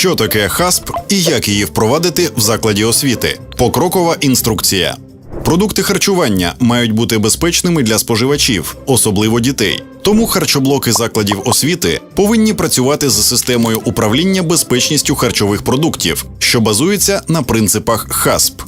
Що таке ХАСП і як її впровадити в закладі освіти? Покрокова інструкція. Продукти харчування мають бути безпечними для споживачів, особливо дітей. Тому харчоблоки закладів освіти повинні працювати за системою управління безпечністю харчових продуктів, що базується на принципах ХАСП.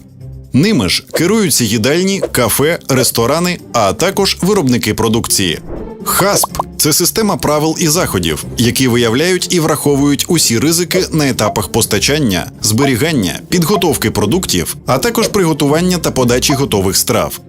Ними ж керуються їдальні, кафе, ресторани, а також виробники продукції. ХАСП це система правил і заходів, які виявляють і враховують усі ризики на етапах постачання, зберігання, підготовки продуктів, а також приготування та подачі готових страв.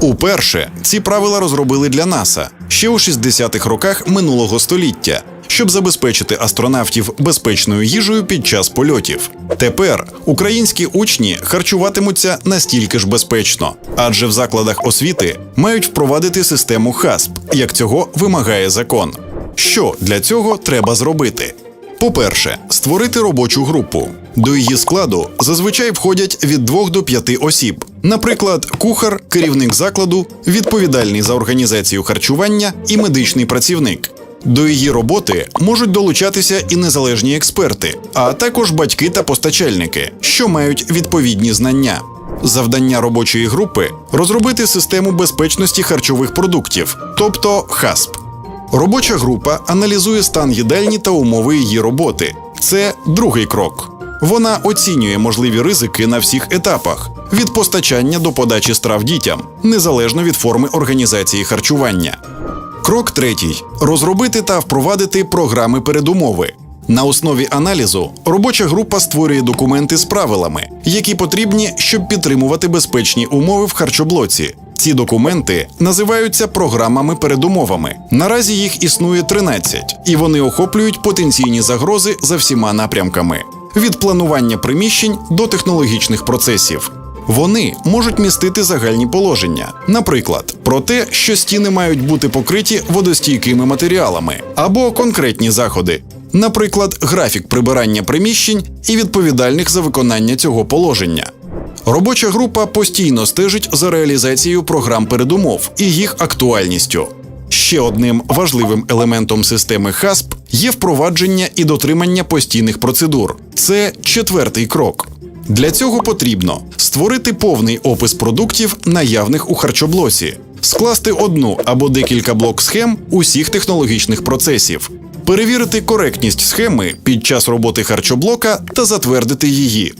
Уперше ці правила розробили для НАСА ще у 60-х роках минулого століття, щоб забезпечити астронавтів безпечною їжею під час польотів. Тепер українські учні харчуватимуться настільки ж безпечно, адже в закладах освіти мають впровадити систему ХАСП, як цього вимагає закон. Що для цього треба зробити? По-перше, створити робочу групу. До її складу зазвичай входять від 2 до 5 осіб. Наприклад, кухар, керівник закладу, відповідальний за організацію харчування і медичний працівник. До її роботи можуть долучатися і незалежні експерти, а також батьки та постачальники, що мають відповідні знання. Завдання робочої групи розробити систему безпечності харчових продуктів, тобто ХАСП. Робоча група аналізує стан їдальні та умови її роботи. Це другий крок. Вона оцінює можливі ризики на всіх етапах від постачання до подачі страв дітям, незалежно від форми організації харчування. Крок третій розробити та впровадити програми передумови. На основі аналізу робоча група створює документи з правилами, які потрібні, щоб підтримувати безпечні умови в харчоблоці. Ці документи називаються програмами передумовами. Наразі їх існує 13, і вони охоплюють потенційні загрози за всіма напрямками: від планування приміщень до технологічних процесів. Вони можуть містити загальні положення, наприклад, про те, що стіни мають бути покриті водостійкими матеріалами, або конкретні заходи, наприклад, графік прибирання приміщень і відповідальних за виконання цього положення. Робоча група постійно стежить за реалізацією програм передумов і їх актуальністю. Ще одним важливим елементом системи ХАСП є впровадження і дотримання постійних процедур. Це четвертий крок. Для цього потрібно створити повний опис продуктів, наявних у харчоблоці, скласти одну або декілька блок схем усіх технологічних процесів, перевірити коректність схеми під час роботи харчоблока та затвердити її.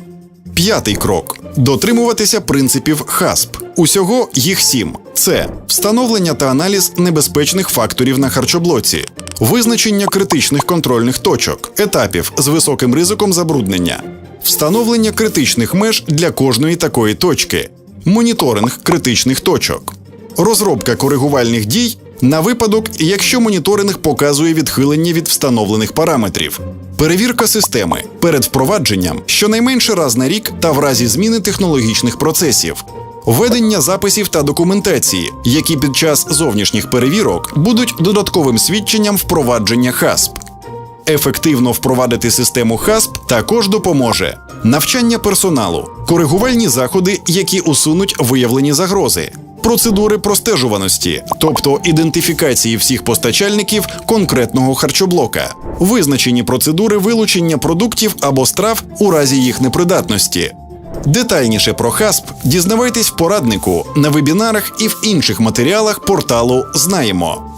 П'ятий крок дотримуватися принципів ХАСП. Усього їх сім: це встановлення та аналіз небезпечних факторів на харчоблоці, визначення критичних контрольних точок, етапів з високим ризиком забруднення, встановлення критичних меж для кожної такої точки, моніторинг критичних точок, розробка коригувальних дій на випадок, якщо моніторинг показує відхилення від встановлених параметрів, перевірка системи перед впровадженням щонайменше раз на рік та в разі зміни технологічних процесів. Ведення записів та документації, які під час зовнішніх перевірок будуть додатковим свідченням впровадження ХАСП. Ефективно впровадити систему ХАСП також допоможе навчання персоналу, коригувальні заходи, які усунуть виявлені загрози, процедури простежуваності, тобто ідентифікації всіх постачальників конкретного харчоблока, визначені процедури вилучення продуктів або страв у разі їх непридатності. Детальніше про ХАСП дізнавайтесь в пораднику на вебінарах і в інших матеріалах порталу Знаємо.